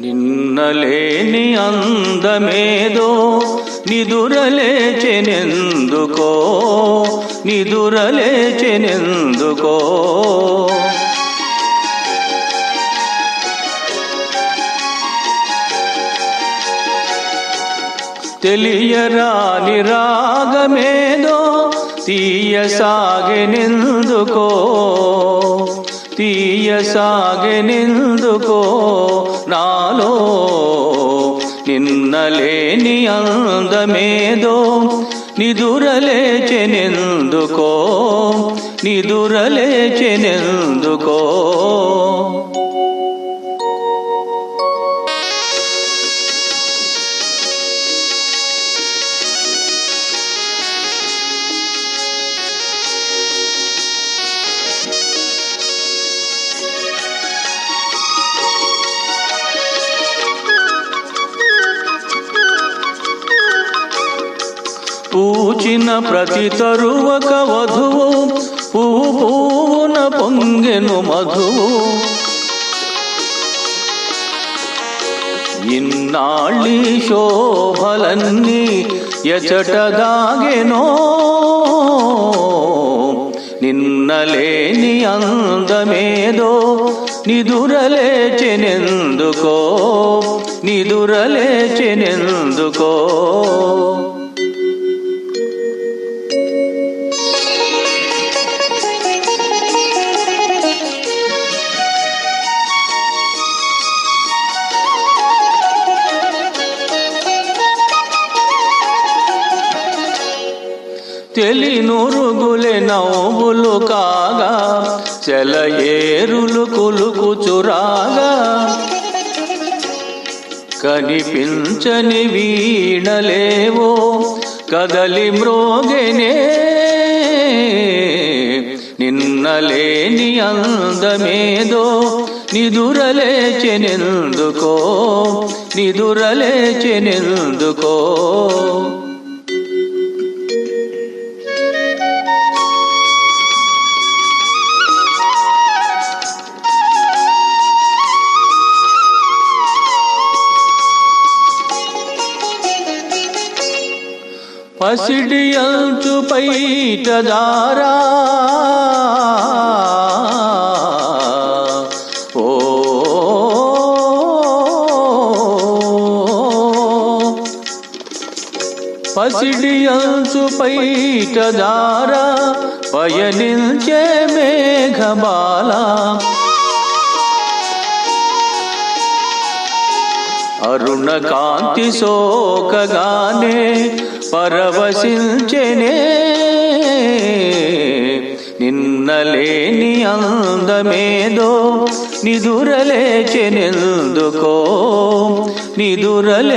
నిన్నలేని అందమేదో నిదురలేచెనెందుకో? నిదురలేచెనెందుకో? తెలియరాని రాగమేదో తీయసాగెనెందుకో? తీయసాగెనెందుకో నాలో నిన్నలేని అందమేదో నిదురలేచెనెందుకో నిదురలేచెనెందుకో పూచిన ప్రతి తరువక వధువు పువ్వు పువ్వున పొంగెను మధువు. ఇన్నాళ్ళి శోభలన్నీ ఎచట దాగెనో. నిన్నలేని అందమేదో నిదురలేచెనెందుకో నిదురలేచెనెందుకో. తెలినురుగులే నవ్వులు కాగా సెలయేరులు కులుకుచురాగా. కనిపించని వీణలేవో కదలి మ్రోగెనే. నిన్నలేని అందమేదో నిదురలేచెనెందుకో నిదురలేచెనెందుకో పసిడియంచు పైట దారా. ఓ పసిడి అంచు పైట దారా. పయనించే మేఘమాల. కరుణ కాంతి సోకగానే పరవశించెనే నిన్నలేని అందమేదో నిదురలేచెనెందుకో నిదురలేచెనెందుకో